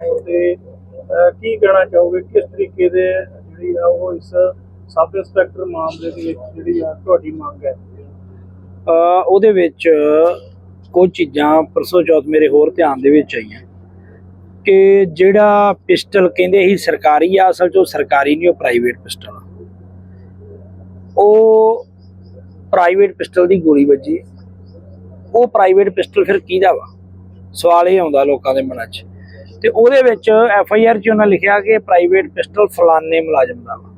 ਤੇ ਕੀ ਕਹਿਣਾ ਚਾਹੋਗੇ? ਕਿਸ ਤਰੀਕੇ ਦੇ ਜਿਹੜੀ ਆ ਉਹ ਇਸ ਸਬ ਇੰਸਪੈਕਟਰ ਮਾਮਲੇ ਦੇ ਵਿੱਚ ਜਿਹੜੀ ਆ ਤੁਹਾਡੀ ਮੰਗ ਹੈ? ਉਹਦੇ ਵਿੱਚ ਕੁਝ ਚੀਜ਼ਾਂ ਪਰਸੋਂ ਚੌਥ ਮੇਰੇ ਹੋਰ ਧਿਆਨ ਦੇ ਵਿੱਚ ਆਈਆਂ ਕਿ ਜਿਹੜਾ ਪਿਸਟਲ ਕਹਿੰਦੇ ਸੀ ਸਰਕਾਰੀ ਆ, ਅਸਲ 'ਚ ਉਹ ਸਰਕਾਰੀ ਨਹੀਂ, ਉਹ ਪ੍ਰਾਈਵੇਟ ਪਿਸਟਲ ਆ। ਉਹ ਪ੍ਰਾਈਵੇਟ ਪਿਸਟਲ ਦੀ ਗੋਲੀ ਵੱਜੀ। ਉਹ ਪ੍ਰਾਈਵੇਟ ਪਿਸਟਲ ਫਿਰ ਕਿਹਦਾ ਵਾ? ਸਵਾਲ ਇਹ ਆਉਂਦਾ ਲੋਕਾਂ ਦੇ ਮਨਾਂ 'ਚ। ਤੇ ਉਹਦੇ ਵਿੱਚ ਐਫ ਆਈ ਆਰ 'ਚ ਉਹਨਾਂ ਲਿਖਿਆ ਕਿ ਪ੍ਰਾਈਵੇਟ ਪਿਸਟਲ ਫਲਾਨੇ ਮੁਲਾਜ਼ਮ ਦਾ ਵਾ।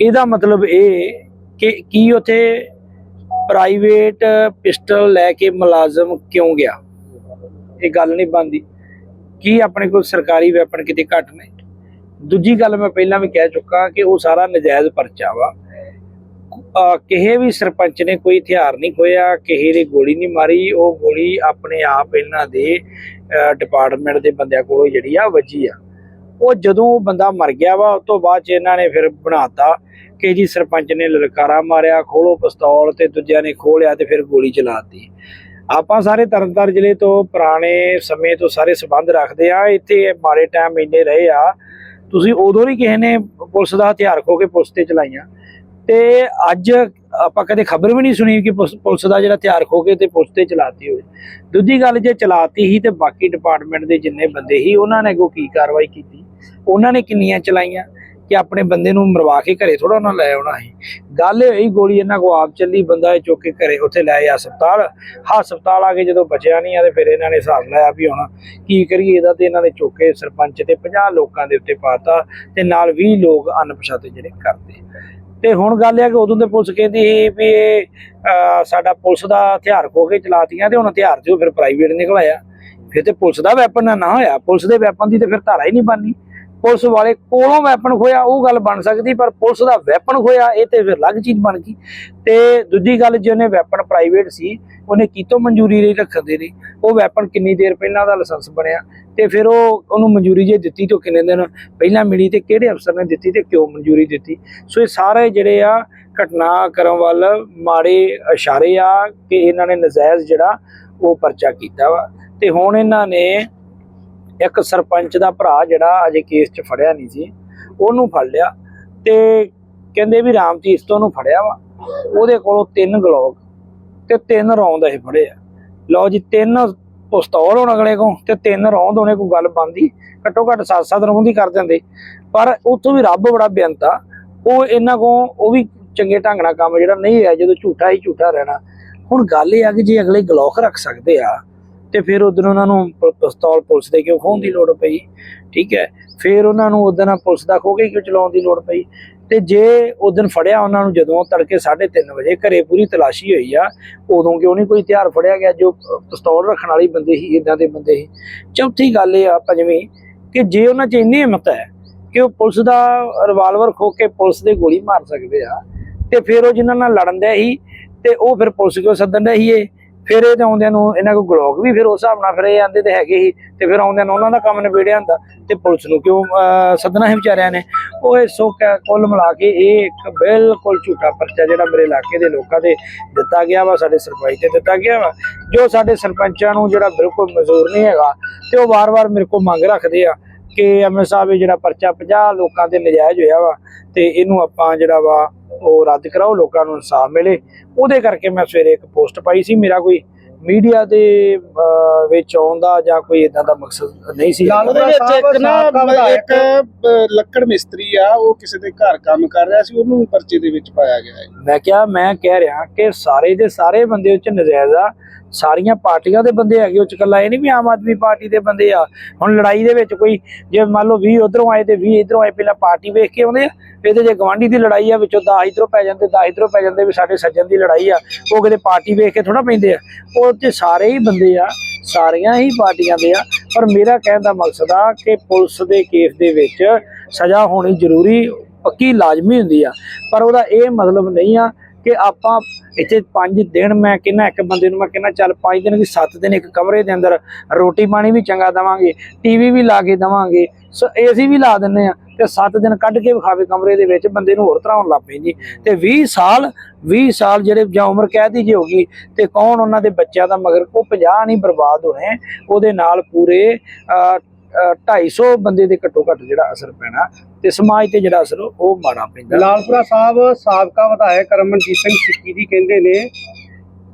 ਇਹਦਾ ਮਤਲਬ ਇਹ ਕਿ ਕੀ ਉਥੇ ਪ੍ਰਾਈਵੇਟ ਪਿਸਟਲ ਲੈ ਕੇ ਮੁਲਾਜ਼ਮ ਕਿਉਂ ਗਿਆ? ਇਹ ਗੱਲ ਨਹੀਂ ਬਣਦੀ। ਕੀ ਆਪਣੇ ਕੋਲ ਸਰਕਾਰੀ ਵੈਪਨ ਕਿਤੇ ਘੱਟ ਨੇ? ਦੂਜੀ ਗੱਲ ਮੈਂ ਪਹਿਲਾਂ ਵੀ ਕਹਿ ਚੁੱਕਾ ਕਿ ਉਹ ਸਾਰਾ ਨਜਾਇਜ਼ ਪਰਚਾ ਵਾ। ਕਿਸੇ ਵੀ ਸਰਪੰਚ ਨੇ ਕੋਈ ਹਥਿਆਰ ਨਹੀਂ ਖੋਇਆ ਕਿਸੇ ਨੇ ਗੋਲੀ ਨਹੀਂ ਮਾਰੀ, ਉਹ ਗੋਲੀ ਆਪਣੇ ਆਪ ਇਹਨਾਂ ਦੇ ਡਿਪਾਰਟਮੈਂਟ ਦੇ ਬੰਦਿਆਂ ਕੋਲੋਂ ਜਿਹੜੀ ਆ ਵੱਜੀ ਆ। ਉਹ ਜਦੋਂ ਉਹ ਬੰਦਾ ਮਰ ਗਿਆ ਵਾ, ਉਸ ਤੋਂ ਬਾਅਦ ਚ ਇਹਨਾਂ ਨੇ ਫਿਰ ਬਣਾਤਾ ਕਿ ਜੀ ਸਰਪੰਚ ਨੇ ਲਲਕਾਰਾ ਮਾਰਿਆ, ਖੋਲੋ ਪਿਸਤੌਲ ਤੇ ਦੂਜਿਆਂ ਨੇ ਖੋਲਿਆ ਤੇ ਫਿਰ ਗੋਲੀ ਚਲਾਤੀ। ਆਪਾਂ ਸਾਰੇ ਤਰਨਤਾਰਨ ਜ਼ਿਲ੍ਹੇ ਤੋਂ ਪੁਰਾਣੇ ਸਮੇਂ ਤੋਂ ਸਾਰੇ ਸਬੰਧ ਰੱਖਦੇ ਆ, ਇੱਥੇ ਮਾੜੇ ਟਾਈਮ ਇੰਨੇ ਰਹੇ ਆ। ਤੁਸੀਂ ਉਦੋਂ ਨਹੀਂ ਕਿਸੇ ਨੇ ਪੁਲਿਸ ਦਾ ਹਥਿਆਰ ਖੋ ਕੇ ਪੁਲਿਸ ਤੇ ਚਲਾਈਆਂ। ਤੇ ਅੱਜ ਆਪਾਂ ਕਦੇ ਖਬਰ ਵੀ ਨਹੀਂ ਸੁਣੀ ਕਿ ਪੁਲਿਸ ਪੁਲਿਸ ਦਾ ਜਿਹੜਾ ਹਥਿਆਰ ਖੋ ਕੇ ਤੇ ਪੁਲਿਸ ਤੇ ਚਲਾਤੀ ਹੋਵੇ ਦੂਜੀ ਗੱਲ, ਜੇ ਚਲਾਤੀ ਹੀ ਤੇ ਬਾਕੀ ਡਿਪਾਰਟਮੈਂਟ ਦੇ ਜਿੰਨੇ ਬੰਦੇ ਸੀ, ਉਹਨਾਂ ਨੇ ਕੋ ਕੀ ਕਾਰਵਾਈ ਕੀਤੀ? ਉਹਨਾਂ ਨੇ ਕਿੰਨੀਆਂ ਚਲਾਈਆਂ? ਕਿ ਆਪਣੇ ਬੰਦੇ ਨੂੰ ਮਰਵਾ ਕੇ ਘਰੇ ਥੋੜਾ ਉਹਨਾਂ ਲੈ ਆਉਣਾ ਸੀ? ਗੱਲ ਹੋਈ, ਗੋਲੀ ਇਹਨਾਂ ਕੋ ਆਪ ਚੱਲੀ, ਬੰਦਾ ਇਹ ਚੁੱਕ ਕੇ ਘਰੇ ਉੱਥੇ ਲੈ ਆ ਹਸਪਤਾਲ। ਹਸਪਤਾਲ ਆ ਕੇ ਜਦੋਂ ਬਚਿਆ ਨਹੀਂ ਆ ਤੇ ਫਿਰ ਇਹਨਾਂ ਨੇ ਹਿਸਾਬ ਲਾਇਆ ਵੀ ਹੁਣ ਕੀ ਕਰੀਏ, ਇਹਦਾ ਤੇ ਇਹਨਾਂ ਨੇ ਚੁੱਕ ਕੇ ਸਰਪੰਚ ਤੇ 50 ਲੋਕਾਂ ਦੇ ਉੱਤੇ ਪਾਤਾ ਤੇ ਨਾਲ 20 ਲੋਕ ਅਣਪਛਾਤੇ ਜਿਹੜੇ ਕਰਦੇ ਤੇ ਹੁਣ ਗੱਲ ਇਹ ਆ ਕਿ ਉਦੋਂ ਦੇ ਪੁਲਿਸ ਕਹਿੰਦੀ ਸੀ ਵੀ ਇਹ ਅਹ, ਸਾਡਾ ਪੁਲਿਸ ਦਾ ਹਥਿਆਰ ਖੋ ਕੇ ਚਲਾਤੀਆਂ ਤੇ ਹੁਣ ਹਥਿਆਰ ਤੇ ਫਿਰ ਪ੍ਰਾਈਵੇਟ ਨਿਕਲ ਆਇਆ। ਫਿਰ ਤੇ ਪੁਲਿਸ ਦਾ ਵੈਪਨ ਨਾ ਨਾ ਹੋਇਆ। ਪੁਲਿਸ ਦੇ ਵੈਪਨ ਦੀ ਤੇ ਫਿਰ ਧਾਰਾ ਹੀ ਨਹੀਂ ਬਣਨੀ। ਪੁਲਿਸ ਵਾਲੇ ਕੋਲੋਂ ਵੈਪਨ ਖੋਇਆ ਉਹ ਗੱਲ ਬਣ ਸਕਦੀ, ਪਰ ਪੁਲਿਸ ਦਾ ਵੈਪਨ ਖੋਇਆ ਇਹ ਤੇ ਫਿਰ ਅਲੱਗ ਚੀਜ਼ ਬਣ ਗਈ। ਤੇ ਦੂਜੀ ਗੱਲ, ਜੇ ਉਹਨੇ ਵੈਪਨ ਪ੍ਰਾਈਵੇਟ ਸੀ, ਉਹਨੇ ਕਿਤੋਂ ਮਨਜ਼ੂਰੀ ਲਈ ਰੱਖਣ ਦੇ ਲਈ ਉਹ ਵੈਪਨ ਕਿੰਨੀ ਦੇਰ ਪਹਿਲਾਂ ਦਾ ਲਾਇਸੈਂਸ ਬਣਿਆ, ਤੇ ਫਿਰ ਉਹ, ਉਹਨੂੰ ਮਨਜ਼ੂਰੀ ਜੇ ਦਿੱਤੀ ਤੋਂ ਕਿੰਨੇ ਦਿਨ ਪਹਿਲਾਂ ਮਿਲੀ ਤੇ ਕਿਹੜੇ ਅਫਸਰ ਨੇ ਦਿੱਤੀ ਤੇ ਕਿਉਂ ਮਨਜ਼ੂਰੀ ਦਿੱਤੀ? ਸੋ ਇਹ ਸਾਰੇ ਜਿਹੜੇ ਆ ਘਟਨਾ ਕਰਨ ਵੱਲ ਮਾੜੇ ਇਸ਼ਾਰੇ ਆ ਕਿ ਇਹਨਾਂ ਨੇ ਨਜਾਇਜ਼ ਜਿਹੜਾ ਉਹ ਪਰਚਾ ਕੀਤਾ ਵਾ। ਤੇ ਹੁਣ ਇਹਨਾਂ ਨੇ ਇੱਕ ਸਰਪੰਚ ਦਾ ਭਰਾ ਜਿਹੜਾ ਅਜੇ ਕੇਸ 'ਚ ਫੜਿਆ ਨਹੀਂ ਸੀ, ਉਹਨੂੰ ਫੜ ਲਿਆ ਤੇ ਕਹਿੰਦੇ ਵੀ ਰਾਮਚੀਤ ਤੋਂ ਉਹਨੂੰ ਫੜਿਆ ਵਾ। ਉਹਦੇ ਕੋਲੋਂ ਤਿੰਨ ਗਲੋਕ ਤੇ ਤਿੰਨ ਰੌਂਦ ਇਹ ਫੜੇ ਆ। ਲਓ ਜੀ, ਤਿੰਨ ਪਿਸਤੌਲ ਹੋਣ ਅਗਲੇ ਕੋ ਤੇ ਤਿੰਨ ਰੌਂਦ ਹੋਣੇ ਕੋਈ ਗੱਲ ਬੰਦੀ ਘੱਟੋ ਘੱਟ 7-7 ਰੌਂਦ ਹੀ ਕਰ ਜਾਂਦੇ ਪਰ ਉੱਥੋਂ ਵੀ ਰੱਬ ਬੜਾ ਬੇਅੰਤਾ ਉਹ ਇਹਨਾਂ ਕੋ ਉਹ ਵੀ ਚੰਗੇ ਢੰਗ ਨਾਲ ਕੰਮ ਜਿਹੜਾ ਨਹੀਂ ਹੈ, ਜਦੋਂ ਝੂਠਾ ਹੀ ਝੂਠਾ ਰਹਿਣਾ। ਹੁਣ ਗੱਲ ਇਹ ਆ ਕਿ ਜੇ ਅਗਲੇ ਗਲੋਕ ਰੱਖ ਸਕਦੇ ਆ ਤੇ ਫਿਰ ਉਦੋਂ ਉਹਨਾਂ ਨੂੰ ਪਿਸਤੌਲ ਪੁਲਿਸ ਦੇ ਕਿਉਂ ਖੋਹਣ ਦੀ ਲੋੜ ਪਈ ਠੀਕ ਹੈ। ਫਿਰ ਉਹਨਾਂ ਨੂੰ ਉਦੋਂ ਪੁਲਿਸ ਦਾ ਖੋ ਕੇ ਕਿਉਂ ਚਲਾਉਣ ਦੀ ਲੋੜ ਪਈ? ਤੇ ਜੇ ਉਦੋਂ ਫੜਿਆ ਉਹਨਾਂ ਨੂੰ ਜਦੋਂ ਤੜਕੇ 3:30 ਵਜੇ ਘਰੇ ਪੂਰੀ ਤਲਾਸ਼ੀ ਹੋਈ ਆ ਉਦੋਂ ਕਿਉਂ ਨਹੀਂ ਕੋਈ ਹਥਿਆਰ ਫੜਿਆ ਗਿਆ ਜੋ ਪਿਸਤੌਲ ਰੱਖਣ ਵਾਲੀ ਬੰਦੇ ਸੀ ਇਦਾਂ ਦੇ ਬੰਦੇ ਸੀ? ਚੌਥੀ ਗੱਲ ਇਹ ਆ ਪੰਜਵੀਂ ਕਿ ਜੇ ਉਹਨਾਂ 'ਚ ਇੰਨੀ ਹਿੰਮਤ ਹੈ ਕਿ ਉਹ ਪੁਲਿਸ ਦਾ ਰਿਵਾਲਵਰ ਖੋ ਕੇ ਪੁਲਿਸ ਦੇ ਗੋਲੀ ਮਾਰ ਸਕਦੇ ਆ ਤੇ ਫਿਰ ਉਹ ਜਿਨ੍ਹਾਂ ਨਾਲ ਲੜਨ ਦੇ ਸੀ ਤੇ ਉਹ ਫਿਰ ਪੁਲਿਸ ਕਿਉਂ ਸੱਦਣ ਦੇ ਸੀ ਇਹ ਫਿਰ ਇਹ ਤੇ ਆਉਂਦਿਆਂ ਨੂੰ ਇਹਨਾਂ ਕੋਲ ਗਲੋਕ ਵੀ ਫਿਰ ਉਸ ਹਿਸਾਬ ਨਾਲ ਫਿਰ ਇਹ ਆਂਦੇ ਤੇ ਹੈਗੇ ਹੀ ਤੇ ਫਿਰ ਆਉਂਦਿਆਂ ਨੂੰ ਉਹਨਾਂ ਦਾ ਕੰਮ ਨਿਬੇੜਿਆ ਹੁੰਦਾ। ਤੇ ਪੁਲਿਸ ਨੂੰ ਕਿਉਂ ਅਹ, ਸੱਦਣਾ ਹੈ ਵਿਚਾਰਿਆਂ ਨੇ। ਉਹ ਇਹ ਸੋ ਕੁੱਲ ਮਿਲਾ ਕੇ ਇਹ ਇੱਕ ਬਿਲਕੁਲ ਝੂਠਾ ਪਰਚਾ ਜਿਹੜਾ ਮੇਰੇ ਇਲਾਕੇ ਦੇ ਲੋਕਾਂ ਤੇ ਦਿੱਤਾ ਗਿਆ ਵਾ ਸਾਡੇ ਸਰਪੰਚ ਤੇ ਦਿੱਤਾ ਗਿਆ ਵਾ। ਜੋ ਸਾਡੇ ਸਰਪੰਚਾਂ ਨੂੰ ਜਿਹੜਾ ਬਿਲਕੁਲ ਮਜ਼ਦੂਰ ਨਹੀਂ ਹੈਗਾ ਤੇ ਉਹ ਵਾਰ-ਵਾਰ ਮੇਰੇ ਕੋਲ ਮੰਗ ਰੱਖਦੇ ਆ ਕਿ ਐਮਐਲ ਸਾਹਿਬ ਇਹ ਜਿਹੜਾ ਪਰਚਾ 50 ਲੋਕਾਂ ਤੇ ਨਜਾਇਜ਼ ਹੋਇਆ ਵਾ ਤੇ ਇਹਨੂੰ ਆਪਾਂ ਜਿਹੜਾ ਵਾ ਉਹ ਰੱਦ ਕਰਾਓ ਲੋਕਾਂ ਨੂੰ ਇਨਸਾਫ ਮਿਲੇ। ਉਹਦੇ ਕਰਕੇ ਮੈਂ ਸਵੇਰੇ ਇੱਕ ਪੋਸਟ ਪਾਈ ਸੀ ਮੇਰਾ ਕੋਈ ਮੀਡੀਆ ਦੇ ਵਿੱਚ ਆਉਣ ਦਾ ਜਾਂ ਕੋਈ ਇਦਾਂ ਦਾ ਮਕਸਦ ਨਹੀਂ ਸੀ। ਉਹਦੇ ਵਿੱਚ ਇੱਕ ਨਾ ਇੱਕ ਲੱਕੜ ਮਿਸਤਰੀ ਆ ਉਹ ਕਿਸੇ ਦੇ ਘਰ ਕੰਮ ਕਰ ਰਿਹਾ ਸੀ ਉਹਨੂੰ ਵੀ ਪਰਚੇ ਦੇ ਵਿੱਚ ਪਾਇਆ ਗਿਆ ਹੈ। ਮੈਂ ਕਿਹਾ ਮੈਂ ਕਹਿ ਰਿਹਾ ਕਿ ਸਾਰੇ ਦੇ ਸਾਰੇ ਬੰਦੇ ਉੱਚ ਨਜਾਇਜ਼ ਆ। ਸਾਰੀਆਂ ਪਾਰਟੀਆਂ ਦੇ ਬੰਦੇ ਹੈਗੇ, ਉਹ 'ਚ ਕੱਲਾ ਇਹ ਨਹੀਂ ਵੀ ਆਮ ਆਦਮੀ ਪਾਰਟੀ ਦੇ ਬੰਦੇ ਆ। ਹੁਣ ਲੜਾਈ ਦੇ ਵਿੱਚ ਕੋਈ, ਜੇ ਮੰਨ ਲਓ 20 ਉਧਰੋਂ ਆਏ ਤੇ 20 ਇਧਰੋਂ ਆਏ, ਪਹਿਲਾਂ ਪਾਰਟੀ ਵੇਖ ਕੇ ਆਉਂਦੇ ਆ ਇਹਦੇ ਜੇ ਗਵਾਂਢੀ ਦੀ ਲੜਾਈ ਆ, ਵਿੱਚੋਂ 10 ਇਧਰੋਂ ਪੈ ਜਾਂਦੇ 10 ਇਧਰੋਂ ਪੈ ਜਾਂਦੇ ਵੀ ਸਾਡੇ ਸੱਜਣ ਦੀ ਲੜਾਈ ਆ, ਉਹ ਕਿਤੇ ਪਾਰਟੀ ਵੇਖ ਕੇ ਥੋੜਾ ਪੈਂਦੇ ਆ। ਉਹ ਤੇ ਸਾਰੇ ਹੀ ਬੰਦੇ ਆ, ਸਾਰੀਆਂ ਹੀ ਪਾਰਟੀਆਂ ਦੇ ਆ, ਪਰ ਮੇਰਾ ਕਹਿਣ ਦਾ ਮਕਸਦ ਆ ਕਿ ਪੁਲਿਸ ਦੇ ਕੇਸ ਦੇ ਵਿੱਚ ਸਜ਼ਾ ਹੋਣੀ ਜ਼ਰੂਰੀ, ਪੱਕੀ ਲਾਜ਼ਮੀ ਹੁੰਦੀ ਆ। ਪਰ ਉਹਦਾ ਇਹ ਮਤਲਬ ਨਹੀਂ ਆ ਕਿ ਆਪਾਂ ਇੱਥੇ 5 ਦਿਨ ਮੈਂ ਕਹਿੰਦਾ ਇੱਕ ਬੰਦੇ ਨੂੰ ਮੈਂ ਕਹਿੰਦਾ ਚੱਲ 5 ਦਿਨ ਵੀ 7 ਦਿਨ ਇੱਕ ਕਮਰੇ ਦੇ ਅੰਦਰ ਰੋਟੀ ਪਾਣੀ ਵੀ ਚੰਗਾ ਦਵਾਂਗੇ, ਟੀਵੀ ਵੀ ਲਾ ਕੇ ਦਵਾਂਗੇ, ਸੋ ਏਸੀ ਵੀ ਲਾ ਦਿੰਨੇ ਆ ਤੇ 7 ਦਿਨ ਕੱਢ ਕੇ ਵਿਖਾਵੇ ਕਮਰੇ ਦੇ ਵਿੱਚ ਬੰਦੇ ਨੂੰ ਹੋਰ ਤਰ੍ਹਾਂ ਹੋਣ ਲੱਗ ਜੀ। ਤੇ 20 ਸਾਲ 20 ਸਾਲ ਜਿਹੜੇ ਜਾਂ ਉਮਰ ਕਹਿ ਦੀ ਜੇ ਹੋਗੀ ਤੇ ਕੌਣ ਉਹਨਾਂ ਦੇ ਬੱਚਿਆਂ ਦਾ ਮਗਰ ਕੋ 50 ਨਹੀਂ ਬਰਬਾਦ ਹੋਣੇ, ਉਹਦੇ ਨਾਲ ਪੂਰੇ 250 ਬੰਦੇ ਦੇ ਘੱਟੋ ਘੱਟ ਜਿਹੜਾ ਅਸਰ ਪੈਣਾ ਤੇ ਸਮਾਜ ਤੇ ਜਿਹੜਾ ਅਸਰ ਉਹ ਮਾੜਾ ਪੈਂਦਾ। ਲਾਲਪੁਰਾ ਸਾਹਿਬ ਸਾਬਕਾ ਵਿਧਾਇਕ ਰਮਨਜੀਤ ਸਿੰਘ ਸਿੱਕੀ ਜੀ ਕਹਿੰਦੇ ਨੇ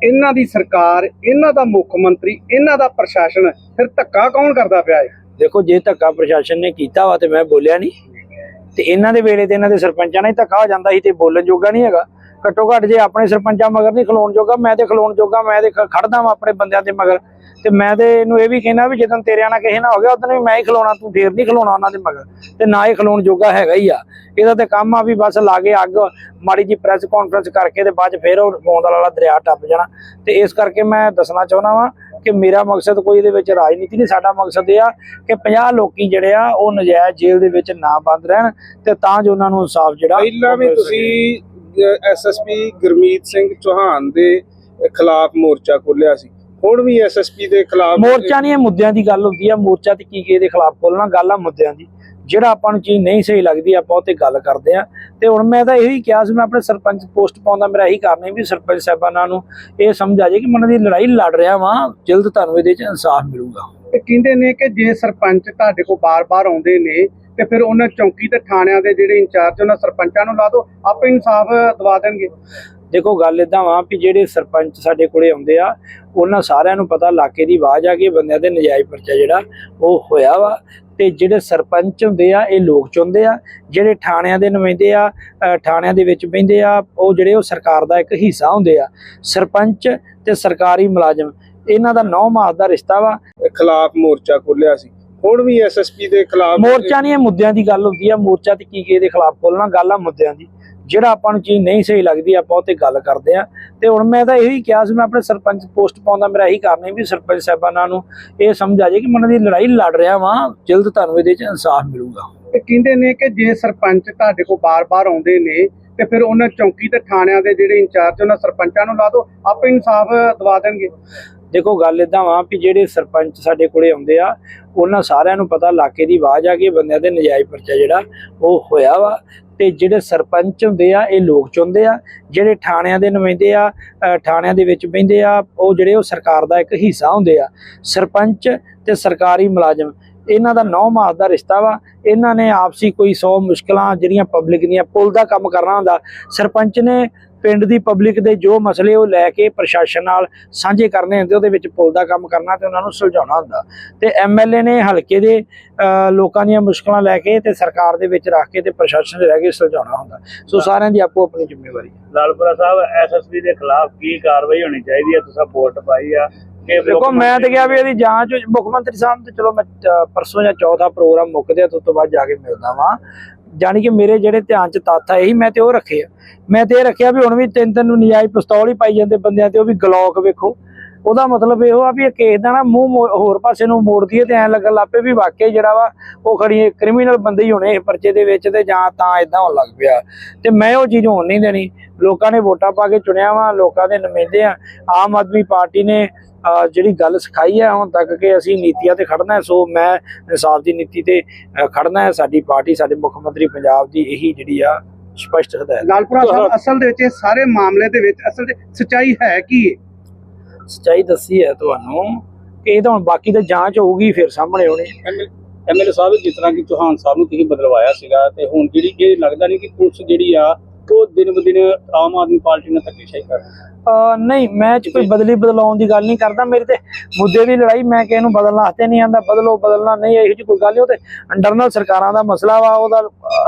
ਇਹਨਾਂ ਦੀ ਸਰਕਾਰ ਇਹਨਾਂ ਦਾ ਮੁੱਖ ਮੰਤਰੀ ਇਹਨਾਂ ਦਾ ਪ੍ਰਸ਼ਾਸਨ ਫਿਰ ਧੱਕਾ ਕੌਣ ਕਰਦਾ ਪਿਆ ਹੈ ਦੇਖੋ ਜੇ ਧੱਕਾ ਪ੍ਰਸ਼ਾਸਨ ਨੇ ਕੀਤਾ ਵਾ ਤੇ ਮੈਂ ਬੋਲਿਆ ਨਹੀਂ। ਤੇ ਇਹਨਾਂ ਦੇ ਵੇਲੇ ਤੇ ਇਹਨਾਂ ਦੇ ਸਰਪੰਚਾਂ ਨਾਲ ਹੀ ਧੱਕਾ ਹੋ ਜਾਂਦਾ ਸੀ ਤੇ ਬੋਲਣ ਜੋਗਾ ਨਹੀਂ ਹੈਗਾ। ਘੱਟੋ ਘੱਟ ਜੇ ਆਪਣੇ ਸਰਪੰਚਾਂ ਮਗਰ ਨਹੀਂ ਖਲੋਣ ਜੋਗਾ ਮੈਂ ਤੇ ਖਲੋਣ ਜੋਗਾ ਮੈਂ ਤੇ ਖੜਦਾ ਵਾਂ ਆਪਣੇ ਬੰਦਿਆਂ ਦੇ ਮਗਰ। ਤੇ ਮੈਂ ਤੇ ਇਹਨੂੰ ਇਹ ਵੀ ਕਹਿਣਾ ਵੀ ਜਦੋਂ ਤੇਰਿਆਂ ਨਾਲ ਕਿਸੇ ਨਾਲ ਹੋ ਗਿਆ ਉਦੋਂ ਵੀ ਮੈਂ ਹੀ ਖਲੋਣਾ ਤੂੰ ਫੇਰ ਨਹੀਂ ਖਲੋਣਾ ਉਹਨਾਂ ਦੇ ਮਗਰ। ਤੇ ਨਾ ਹੀ ਖਲੋਣ ਜੋਗਾ ਹੈਗਾ ਹੀ ਆ। ਇਹਦਾ ਤੇ ਕੰਮ ਆ ਵੀ ਬਸ ਲਾ ਕੇ ਅੱਗ ਮਾੜੀ ਜੀ ਪ੍ਰੈਸ ਕਾਨਫਰੰਸ ਕਰਕੇ ਤੇ ਬਾਅਦ ਫੇਰ ਉਹ ਗੋਂਦ ਵਾਲਾ ਦਰਿਆ ਟੱਪ ਜਾਣਾ। ਤੇ ਇਸ ਕਰਕੇ ਮੈਂ ਦੱਸਣਾ ਚਾਹੁੰਦਾ ਵਾਂ ਕਿ ਮੇਰਾ ਮਕਸਦ ਕੋਈ ਇਹਦੇ ਵਿੱਚ ਰਾਜਨੀਤੀ ਨਹੀਂ ਸਾਡਾ ਮਕਸਦ ਇਹ ਆ ਕਿ 50 ਲੋਕੀ ਜਿਹੜੇ ਆ ਉਹ ਨਜਾਇਜ਼ ਜੇਲ੍ਹ ਦੇ ਵਿੱਚ ਨਾ ਬੰਦ ਰਹਿਣ ਤੇ ਤਾਂ ਜੋ ਉਹਨਾਂ ਨੂੰ ਇਨਸਾਫ ਜਿਹੜਾ ਪਹਿਲਾਂ ਵੀ। ਤੁਸੀਂ ਐਸਐਸਪੀ ਗੁਰਮੀਤ ਸਿੰਘ ਚੌਹਾਨ ਦੇ ਖਿਲਾਫ ਮੋਰਚਾ ਖੋਲਿਆ ਸੀ। ਹੁਣ ਵੀ ਐਸਐਸਪੀ ਦੇ ਖਿਲਾਫ ਮੋਰਚਾ ਨਹੀਂ ਇਹ ਮੁੱਦਿਆਂ ਦੀ ਗੱਲ ਹੁੰਦੀ ਆ। ਮੋਰਚਾ ਤੇ ਕੀ ਕੀ ਦੇ ਖਿਲਾਫ ਬੋਲਣਾ ਗੱਲ ਆ ਮੁੱਦਿਆਂ ਦੀ। ਜਿਹੜਾ ਆਪਾਂ ਨੂੰ ਚੀਜ਼ ਨਹੀਂ ਸਹੀ ਲੱਗਦੀ ਆਪਾਂ ਉਹ ਤੇ ਗੱਲ ਕਰਦੇ ਆ। ਤੇ ਹੁਣ ਮੈਂ ਤਾਂ ਇਹੀ ਕਿਹਾ ਸੀ ਮੈਂ ਆਪਣੇ ਸਰਪੰਚ ਪੋਸਟ ਪਾਉਂਦਾ ਮੇਰਾ ਇਹੀ ਕਾਰਨ ਹੈ ਵੀ ਸਰਪੰਚ ਸਾਹਿਬਾਨਾਂ ਨੂੰ ਇਹ ਸਮਝ ਆ ਜਾਏ ਕਿ ਮੈਂ ਉਹਨਾਂ ਦੀ ਲੜਾਈ ਲੜ ਰਿਹਾ ਵਾਂ ਜਲਦ ਤੁਹਾਨੂੰ ਇਹਦੇ ਚ ਇਨਸਾਫ ਮਿਲੂਗਾ। ਤੇ ਕਹਿੰਦੇ ਨੇ ਕਿ ਜੇ ਸਰਪੰਚ ਤੁਹਾਡੇ ਕੋਲ ਬਾਰ-ਬਾਰ ਆਉਂਦੇ ਨੇ ਤੇ ਫਿਰ ਉਹਨਾਂ ਚੌਂਕੀ ਤੇ ਥਾਣਿਆਂ ਦੇ ਜਿਹੜੇ ਇੰਚਾਰਜ ਉਹਨਾਂ ਸਰਪੰਚਾਂ ਨੂੰ ਲਾ ਦਿਓ ਆਪੇ ਇਨਸਾਫ ਦਵਾ ਦੇਣਗੇ। ਦੇਖੋ ਗੱਲ ਇਦਾਂ ਵਾ ਵੀ ਜਿਹੜੇ ਸਰਪੰਚ ਸਾਡੇ ਕੋਲੇ ਆਉਂਦੇ ਆ ਉਹਨਾਂ ਸਾਰਿਆਂ ਨੂੰ ਪਤਾ ਇਲਾਕੇ ਦੀ ਆਵਾਜ਼ ਆ ਕਿ ਬੰਦਿਆਂ ਦੇ ਨਜਾਇਜ਼ ਪਰਚਾ ਜਿਹੜਾ ਉਹ ਹੋਇਆ ਵਾ। ਤੇ ਜਿਹੜੇ ਸਰਪੰਚ ਹੁੰਦੇ ਆ ਇਹ ਲੋਕ ਚੁਣਦੇ ਆ ਜਿਹੜੇ ਥਾਣਿਆਂ ਦੇ ਨੁਮਾਇੰਦੇ ਆ ਥਾਣਿਆਂ ਦੇ ਵਿੱਚ ਬਹਿੰਦੇ ਆ ਉਹ ਜਿਹੜੇ ਉਹ ਸਰਕਾਰ ਦਾ ਇੱਕ ਹਿੱਸਾ ਹੁੰਦੇ ਆ। ਸਰਪੰਚ ਤੇ ਸਰਕਾਰੀ ਮੁਲਾਜ਼ਮ ਇਹਨਾਂ ਦਾ ਨੌ ਮਾਸ ਦਾ ਰਿਸ਼ਤਾ ਵਾ। ਖਿਲਾਫ ਮੋਰਚਾ ਖੋਲਿਆ ਸੀ। ਹੁਣ ਵੀ ਐਸਐਸਪੀ ਦੇ ਖਿਲਾਫ ਮੋਰਚਾ ਨਹੀਂ ਇਹ ਮੁੱਦਿਆਂ ਦੀ ਗੱਲ ਹੁੰਦੀ ਆ। ਮੋਰਚਾ ਤੇ ਕੀ ਕੀ ਇਹਦੇ ਖਿਲਾਫ ਬੋਲਣਾ? ਗੱਲ ਆ ਮੁੱਦਿਆਂ ਦੀ। ਜਿਹੜਾ ਆਪਾਂ ਨੂੰ ਚੀਜ਼ ਨਹੀਂ ਸਹੀ ਲੱਗਦੀ ਆਪਾਂ ਉਹ ਤੇ ਗੱਲ ਕਰਦੇ ਆ। ਤੇ ਹੁਣ ਮੈਂ ਤਾਂ ਇਹੀ ਕਿਹਾ ਸੀ ਮੈਂ ਆਪਣੇ ਸਰਪੰਚ ਪੋਸਟ ਪਾਉਂਦਾ ਮੇਰਾ ਇਹੀ ਕਾਰਨ ਹੈ ਵੀ ਸਰਪੰਚ ਸਾਹਿਬਾਨਾਂ ਨੂੰ ਇਹ ਸਮਝ ਆ ਜਾਏ ਕਿ ਮੈਂ ਉਹਨਾਂ ਦੀ ਲੜਾਈ ਲੜ ਰਿਹਾ ਵਾਂ। ਜਲਦ ਤੁਹਾਨੂੰ ਇਹਦੇ ਚ ਇਨਸਾਫ ਮਿਲੂਗਾ। ਤੇ ਕਹਿੰਦੇ ਨੇ ਕਿ ਜੇ ਸਰਪੰਚ ਤੁਹਾਡੇ ਕੋਲ ਬਾਰ-ਬਾਰ ਆਉਂਦੇ ਨੇ ਤੇ ਫਿਰ ਉਹਨਾਂ ਚੌਂਕੀ ਤੇ ਥਾਣਿਆਂ ਦੇ ਜਿਹੜੇ ਇੰਚਾਰਜ ਉਹਨਾਂ ਸਰਪੰਚਾਂ ਨੂੰ ਲਾ ਦਿਓ। ਆਪੇ ਇਨਸਾਫ ਦਵਾ ਦੇਣਗੇ। ਦੇਖੋ ਗੱਲ ਇਦਾਂ ਵਾ ਵੀ ਜਿਹੜੇ ਸਰਪੰਚ ਸਾਡੇ ਕੋਲੇ ਆਉਂਦੇ ਆ, ਉਹਨਾਂ ਸਾਰਿਆਂ ਨੂੰ ਪਤਾ ਇਲਾਕੇ ਦੀ ਆਵਾਜ਼ ਆ ਕਿ ਬੰਦਿਆਂ ਦੇ ਨਜਾਇਜ਼ ਪਰਚਾ ਜਿਹੜਾ ਉਹ ਹੋਇਆ ਵਾ। ਤੇ ਜਿਹੜੇ ਸਰਪੰਚ ਹੁੰਦੇ ਆ, ਇਹ ਲੋਕ ਚੁਣਦੇ ਆ, ਜਿਹੜੇ ਥਾਣਿਆਂ ਦੇ ਨੁਮਾਇੰਦੇ ਆ ਥਾਣਿਆਂ ਦੇ ਵਿੱਚ ਬਹਿੰਦੇ ਆ, ਉਹ ਜਿਹੜੇ ਉਹ ਸਰਕਾਰ ਦਾ ਇੱਕ ਹਿੱਸਾ ਹੁੰਦੇ ਆ। ਸਰਪੰਚ ਤੇ ਸਰਕਾਰੀ ਮੁਲਾਜ਼ਮ, ਇਹਨਾਂ ਦਾ ਨੌ ਮਾਸ ਦਾ ਰਿਸ਼ਤਾ ਵਾ। ਇਹਨਾਂ ਨੇ ਆਪਸੀ ਕੋਈ 100 ਮੁਸ਼ਕਲਾਂ ਜਿਹੜੀਆਂ ਪਬਲਿਕ ਦੀਆਂ, ਪੁਲ ਦਾ ਕੰਮ ਕਰਨਾ ਹੁੰਦਾ। ਸਰਪੰਚ ਨੇ ਪਿੰਡ ਦੀ ਪਬਲਿਕ ਦੇ ਜੋ ਮਸਲੇ ਉਹ ਲੈ ਕੇ ਪ੍ਰਸ਼ਾਸਨ ਨਾਲ ਸਾਂਝੇ ਕਰਨੇ ਹੁੰਦੇ ਉਹਦੇ ਵਿੱਚ ਪੁੱਲ ਦਾ ਕੰਮ ਕਰਨਾ ਤੇ ਉਹਨਾਂ ਨੂੰ ਸੁਲਝਾਉਣਾ ਹੁੰਦਾ। ਤੇ ਐਮਐਲਏ ਨੇ ਹਲਕੇ ਦੇ ਲੋਕਾਂ ਦੀਆਂ ਮੁਸ਼ਕਲਾਂ ਲੈ ਕੇ ਤੇ ਸਰਕਾਰ ਦੇ ਵਿੱਚ ਰੱਖ ਕੇ ਤੇ ਪ੍ਰਸ਼ਾਸਨ ਦੇ ਰਹਿ ਕੇ ਸੁਲਝਾਉਣਾ ਹੁੰਦਾ। ਸੋ ਸਾਰਿਆਂ ਦੀ ਆਪੋ ਆਪਣੀ ਜ਼ਿੰਮੇਵਾਰੀ ਹੈ। ਲਾਲਪੁਰਾ ਸਾਹਿਬ ਐਸਐਸਪੀ ਦੇ ਖਿਲਾਫ ਕੀ ਕਾਰਵਾਈ ਹੋਣੀ ਚਾਹੀਦੀ ਹੈ? ਤੁਸੀਂ ਵੋਟ ਪਾਈ ਆ। ਦੇਖੋ ਮੈਂ ਤੇ ਕਿਹਾ ਵੀ ਇਹਦੀ ਜਾਂਚ ਮੁੱਖ ਮੰਤਰੀ ਸਾਹਿਬ ਤੇ ਚਲੋ ਮੈਂ ਪਰਸੋਂ ਜਾਂ ਚੌਥਾ ਪ੍ਰੋਗਰਾਮ ਮੁੱਕਦੇ ਆ ਤੇ ਉਸ ਤੋਂ ਬਾਅਦ ਜਾ ਕੇ ਮਿਲਦਾ ਵਾਂ। ਜਾਣੀ ਕਿ ਮੇਰੇ ਜਿਹੜੇ ਧਿਆਨ ਚ ਤੱਥ ਆ, ਇਹੀ ਮੈਂ ਤੇ ਉਹ ਰੱਖੇ ਆ। ਮੈਂ ਤੇ ਇਹ ਰੱਖਿਆ ਵੀ ਹੁਣ ਵੀ ਤਿੰਨ ਤਿੰਨ ਨੂੰ ਨਜਾਇਜ਼ ਪਿਸਤੌਲ ਹੀ ਪਾਈ ਜਾਂਦੇ ਬੰਦਿਆਂ ਤੇ, ਉਹ ਵੀ ਗਲੌਕ ਵੇਖੋ। ਉਹਦਾ ਮਤਲਬ ਇਹੋ ਆ ਵੀ ਇਹ ਕੇਸ ਦਾ ਨਾ ਮੂੰਹ ਹੋਰ ਪਾਸੇ ਨੂੰ ਮੋੜ ਦਈਏ ਤੇ ਐਂ ਲੱਗਣ ਲੱਪੇ ਵੀ ਵਾਕਈ ਜਿਹੜਾ ਵਾ, ਉਹ ਖੜੀ ਕ੍ਰਿਮੀਨਲ ਬੰਦੇ ਹੀ ਹੋਣੇ ਇਸ ਪਰਚੇ ਦੇ ਵਿੱਚ ਤੇ ਜਾਂ ਤਾਂ ਇਦਾਂ ਹੋਣ ਲੱਗ ਪਿਆ। ਤੇ ਮੈਂ ਉਹ ਚੀਜ਼ ਹੋਣ ਨਹੀਂ ਦੇਣੀ। ਲੋਕਾਂ ਨੇ ਵੋਟਾਂ ਪਾ ਕੇ ਚੁਣਿਆ ਵਾ, ਲੋਕਾਂ ਦੇ ਨੁਮਾਇੰਦੇ ਆ। ਆਮ ਆਦਮੀ ਪਾਰਟੀ ਨੇ ਜਿਹੜੀ ਗੱਲ ਸਿਖਾਈ ਹੈ ਹੁਣ ਤੱਕ ਕਿ ਅਸੀਂ ਨੀਤੀਆਂ ਤੇ ਖੜਨਾ ਹੈ ਸੋ ਮੈਂ ਇਨਸਾਫ ਦੀ ਨੀਤੀ ਤੇ ਖੜਨਾ ਹੈ। ਸਾਡੀ ਪਾਰਟੀ ਸਾਡੇ ਮੁੱਖ ਮੰਤਰੀ ਪੰਜਾਬ ਦੀ ਇਹੀ ਜਿਹੜੀ ਆ ਸਪਸ਼ਟ ਹਦਾਇਤ ਲਾਲਪੁਰਾ ਸਾਹਿਬ ਅਸਲ ਦੇ ਵਿੱਚ ਇਹ ਸਾਰੇ ਮਾਮਲੇ ਦੇ ਵਿੱਚ ਅਸਲ ਦੇ ਸਚਾਈ ਹੈ ਕੀ ਸੱਚਾਈ ਦੱਸੀ ਹੈ ਤੁਹਾਨੂੰ ਕਿ ਇਹ ਤਾਂ ਹੁਣ ਬਾਕੀ ਤਾਂ ਜਾਂਚ ਹੋਊਗੀ ਫਿਰ ਸਾਹਮਣੇ ਆਉਣੀ। ਐਮਐਲਏ ਸਾਹਿਬ ਜਿਸ ਤਰ੍ਹਾਂ ਕਿ ਚੌਹਾਨ ਸਾਹਿਬ ਨੂੰ ਤੁਸੀਂ ਬਦਲਵਾਇਆ ਸੀਗਾ ਤੇ ਹੁਣ ਜਿਹੜੀ ਇਹ ਲੱਗਦਾ ਨਹੀਂ ਕਿ ਪੁਲਿਸ ਜਿਹੜੀ ਆ ਉਹ ਦਿਨ ਬ ਦਿਨ ਆਮ ਆਦਮੀ ਪਾਰਟੀ ਨਾਲ ਧੱਕੇਸ਼ਾਹੀ ਕਰ ਰਹੀ ਹੈ ਨਹੀਂ ਮੈਂ ਚ ਕੋਈ ਬਦਲੀ ਬਦਲਾਉਣ ਦੀ ਗੱਲ ਨਹੀਂ ਕਰਦਾ। ਮੇਰੇ ਤੇ ਮੁੱਦੇ ਦੀ ਲੜਾਈ ਮੈਂ ਕਿਸੇ ਨੂੰ ਬਦਲਣ ਵਾਸਤੇ ਨਹੀਂ ਆਂਦਾ। ਬਦਲੋ ਬਦਲਣਾ ਨਹੀਂ ਇਹੋ ਜਿਹੀ ਕੋਈ ਗੱਲ ਨਹੀਂ। ਉਹ ਤੇ ਅੰਡਰਨਲ ਸਰਕਾਰਾਂ ਦਾ ਮਸਲਾ ਵਾ ਉਹਦਾ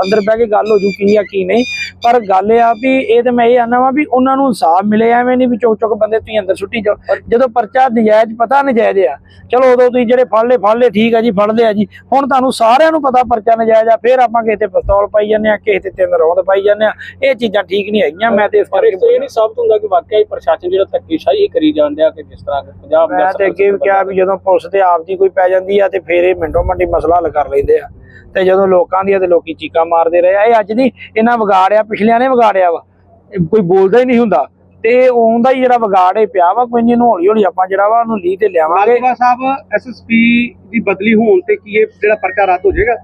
ਅੰਦਰ ਬਹਿ ਕੇ ਗੱਲ ਹੋ ਜੂ ਕੀ ਆ ਕੀ ਨਹੀਂ। ਪਰ ਗੱਲ ਇਹ ਆ ਵੀ ਇਹ ਤੇ ਮੈਂ ਇਹ ਆਨਾ ਵਾ ਵੀ ਉਹਨਾਂ ਨੂੰ ਇਨਸਾਫ ਮਿਲੇ ਐਵੇਂ ਨਹੀਂ ਵੀ ਚੁੱਕ ਚੁੱਕ ਬੰਦੇ ਤੁਸੀਂ ਅੰਦਰ ਸੁੱਟੀ ਜਾਓ। ਜਦੋਂ ਪਰਚਾ ਨਜਾਇਜ਼ ਪਤਾ ਨਜਾਇਜ਼ ਆ। ਚਲੋ ਉਦੋਂ ਤੁਸੀਂ ਜਿਹੜੇ ਫੜ ਲਏ ਫੜ ਲਏ ਠੀਕ ਆ ਜੀ ਫੜ ਲਿਆ ਜੀ। ਹੁਣ ਤੁਹਾਨੂੰ ਸਾਰਿਆਂ ਨੂੰ ਪਤਾ ਪਰਚਾ ਨਜਾਇਜ਼ ਆ ਫਿਰ ਆਪਾਂ ਕਿਸੇ ਤੇ ਪਿਸਤੌਲ ਪਾਈ ਜਾਂਦੇ ਆ ਕਿਸੇ ਤੇ ਤਿੰਨ ਰੌਂਦ ਪਾਈ ਜਾਂਦੇ ਆ। ਇਹ ਚੀਜ਼ਾਂ ਠੀਕ ਨਹੀਂ ਹੈਗੀਆਂ ਮੈਂ ਤੇ ਇਸ ਪਰ ਕਰਕੇ ਇਸ ਤੋਂ ਇਹ ਨਹੀਂ ਸਾਬਤ ਹੁੰਦਾ ਕਿ ਵਾਕਿਆ ਹੀ ਪ੍ਰਸ਼ਾਸਨ ਜਿਹੜਾ ਧੱਕੇਸ਼ਾਹੀ ਕਰੀ ਜਾਂਦਿਆ ਕਿ ਜਿਸ ਤਰ੍ਹਾਂ ਕਿ ਪੰਜਾਬ ਮੈਂ ਤੇ ਅੱਗੇ ਵੀ ਕਿਹਾ ਵੀ ਜਦੋਂ ਪੁਲਿਸ ਤੇ ਆਪਦੀ ਕੋਈ ਪੈ ਜਾਂਦੀ ਆ ਤੇ ਫੇਰ ਇਹ ਮਿੰਟੋ ਮਿੰਟੀ ਮਸਲਾ ਹੱਲ ਕਰ ਲੈਂਦੇ ਆ। ਤੇ ਜਦੋਂ ਲੋਕਾਂ ਦੀ ਆ ਤੇ ਲੋਕੀ ਚੀਕਾਂ ਮਾਰਦੇ ਰਹੇ ਆ ਇਹ ਅੱਜ ਦੀ ਇਹਨਾਂ ਵਿਗਾੜਿਆ ਪਿਛਲਿਆਂ ਨੇ ਵਿਗਾੜਿਆ ਵਾ। ਕੋਈ ਬੋਲਦਾ ਹੀ ਨਹੀਂ ਹੁੰਦਾ। ਤੇ ਉਹਦਾ ਹੀ ਜਿਹੜਾ ਵਿਗਾੜ ਇਹ ਪਿਆ ਵਾ ਕੋਈ ਨਹੀਂ ਇਹਨੂੰ ਹੌਲੀ ਹੌਲੀ ਆਪਾਂ ਜਿਹੜਾ ਵਾ ਉਹਨੂੰ ਲੀਹ ਤੇ ਲਿਆਵਾਂਗੇ। ਲਾਲਪੁਰਾ ਸਾਹਿਬ ਐਸਐਸਪੀ ਦੀ ਬਦਲੀ ਹੋਣ ਤੇ ਕੀ ਇਹ ਜਿਹੜਾ ਪਰਚਾ ਰੱਦ ਹੋ ਜਾਏਗਾ?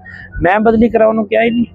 ਮੈਂ ਬਦਲੀ ਕਰਾਉਣ ਨੂੰ ਕਿਹਾ ਹੀ ਨਹੀਂ।